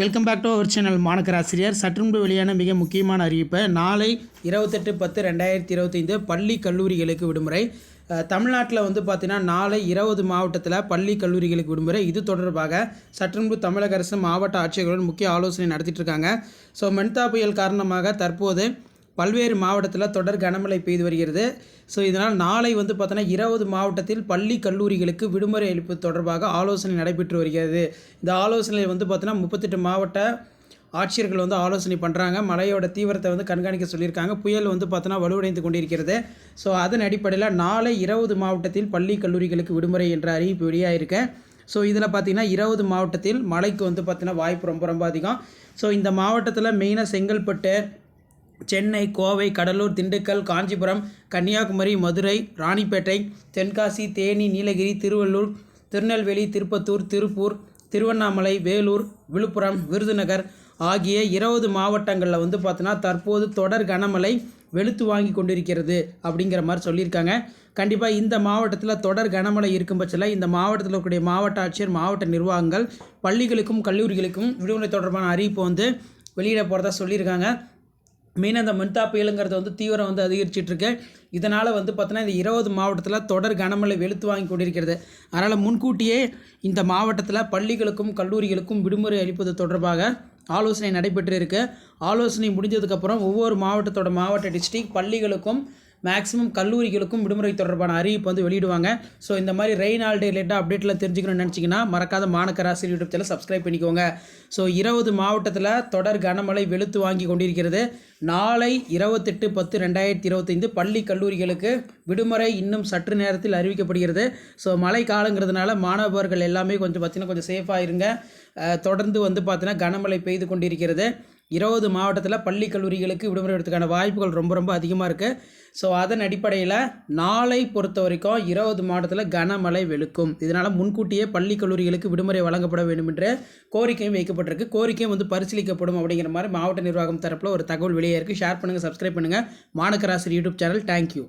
Welcome back to our channel மாணக்கராசிரியர் சற்றுமுன்பு வெளியான மிக முக்கியமான அறிவிப்பை நாளை இருபத்தெட்டு பத்து ரெண்டாயிரத்தி இருபத்தைந்து பள்ளி கல்லூரிகளுக்கு விடுமுறை. தமிழ்நாட்டில் வந்து பார்த்திங்கன்னா நாளை இருபது மாவட்டத்தில் பள்ளி கல்லூரிகளுக்கு விடுமுறை. இது தொடர்பாக சற்றுமுன்பு தமிழக அரசு மாவட்ட ஆட்சியர்களுடன் முக்கிய ஆலோசனை நடத்திட்டு இருக்காங்க. ஸோ மென்தா புயல் காரணமாக தற்போது பல்வேறு மாவட்டத்தில் தொடர் கனமழை பெய்து வருகிறது. ஸோ இதனால் நாளை வந்து பார்த்தோன்னா இருபது மாவட்டத்தில் பள்ளி கல்லூரிகளுக்கு விடுமுறை அளிப்பு தொடர்பாக ஆலோசனை நடைபெற்று வருகிறது. இந்த ஆலோசனையில் வந்து பார்த்தோன்னா முப்பத்தெட்டு மாவட்ட ஆட்சியர்கள் வந்து ஆலோசனை பண்ணுறாங்க மழையோட தீவிரத்தை வந்து கண்காணிக்க சொல்லியிருக்காங்க. புயல் வந்து பார்த்தோன்னா வலுவடைந்து கொண்டிருக்கிறது. ஸோ அதன் அடிப்படையில் நாளை இருபது மாவட்டத்தில் பள்ளி கல்லூரிகளுக்கு விடுமுறை என்ற அறிவிப்பு வெளியாகிருக்கேன் ஸோ இதில் பார்த்திங்கன்னா இருபது மாவட்டத்தில் மழைக்கு வந்து பார்த்திங்கன்னா வாய்ப்பு ரொம்ப ரொம்ப அதிகம். ஸோ இந்த மாவட்டத்தில் மெயினாக செங்கல்பட்டு சென்னை கோவை கடலூர் திண்டுக்கல் காஞ்சிபுரம் கன்னியாகுமரி மதுரை ராணிப்பேட்டை தென்காசி தேனி நீலகிரி திருவள்ளூர் திருநெல்வேலி திருப்பத்தூர் திருப்பூர் திருவண்ணாமலை வேலூர் விழுப்புரம் விருதுநகர் ஆகிய இருபது மாவட்டங்களில் வந்து பார்த்தோன்னா தற்போது தொடர் கனமழை வெளுத்து வாங்கி கொண்டிருக்கிறது அப்படிங்கிற மாதிரி சொல்லியிருக்காங்க. கண்டிப்பாக இந்த மாவட்டத்தில் தொடர் கனமழை இருக்கும் பட்சத்தில் இந்த மாவட்டத்தில் இருக்கக்கூடிய மாவட்ட ஆட்சியர் மாவட்ட நிர்வாகங்கள் பள்ளிகளுக்கும் கல்லூரிகளுக்கும் விடுமுறை தொடர்பான அறிவிப்பு வந்து வெளியிட போகிறதா சொல்லியிருக்காங்க. மெயினாக இந்த மின்தா புயலுங்கிறது வந்து தீவிரம் வந்து அதிகரிச்சிட்ருக்கு இதனால் வந்து பார்த்தோன்னா இந்த இருபது மாவட்டத்தில் தொடர் கனமழை வெளுத்து வாங்கி கொண்டிருக்கிறது. அதனால் முன்கூட்டியே இந்த மாவட்டத்தில் பள்ளிகளுக்கும் கல்லூரிகளுக்கும் விடுமுறை அளிப்பது தொடர்பாக ஆலோசனை நடைபெற்று இருக்குது ஆலோசனை முடிஞ்சதுக்கப்புறம் ஒவ்வொரு மாவட்டத்தோட மாவட்ட டிஸ்ட்ரிக்ட் பள்ளிகளுக்கும் மேக்ஸிமம் கல்லூரிகளுக்கும் விடுமுறை தொடர்பான அறிவிப்பு வந்து வெளியிடுவாங்க. ஸோ இந்த மாதிரி ரெயின் ஹாலிடே ரிலேட்டாக அப்டேட்டில் தெரிஞ்சுக்கணும்னு நினச்சிங்கன்னா மறக்காத மாணக்கராசி யூடியூப் சேனல் சப்ஸ்கிரைப் பண்ணிக்கோங்க. ஸோ இருபது மாவட்டத்தில் தொடர் கனமழை வெளுத்து வாங்கி கொண்டிருக்கிறது. நாளை இருபத்தெட்டு பத்து ரெண்டாயிரத்தி இருபத்தைந்து பள்ளி கல்லூரிகளுக்கு விடுமுறை இன்னும் சற்று நேரத்தில் அறிவிக்கப்படுகிறது. ஸோ மழை காலங்கிறதுனால மாணவர்கள் எல்லாமே கொஞ்சம் பார்த்தீங்கன்னா கொஞ்சம் சேஃபாக இருங்க. தொடர்ந்து வந்து பார்த்தீங்கன்னா கனமழை பெய்து கொண்டிருக்கிறது. இருபது மாவட்டத்தில் பள்ளி கல்லூரிகளுக்கு விடுமுறை எடுத்துக்கான வாய்ப்புகள் ரொம்ப ரொம்ப அதிகமாக இருக்குது ஸோ அதன் அடிப்படையில் நாளை பொறுத்த வரைக்கும் இருபது மாவட்டத்தில் கனமழை வெளுக்கும். இதனால் முன்கூட்டியே பள்ளி கல்லூரிகளுக்கு விடுமுறை வழங்கப்பட வேண்டும் என்ற கோரிக்கையும் வைக்கப்பட்டிருக்கு. கோரிக்கையும் வந்து பரிசீலிக்கப்படும் அப்படிங்கிற மாதிரி மாவட்ட நிர்வாகம் தரப்பில் ஒரு தகவல் வெளியே இருக்குது ஷேர் பண்ணுங்கள் சப்ஸ்கிரைப் பண்ணுங்கள் மாணக்கராசி யூடியூப் சேனல் தேங்க்யூ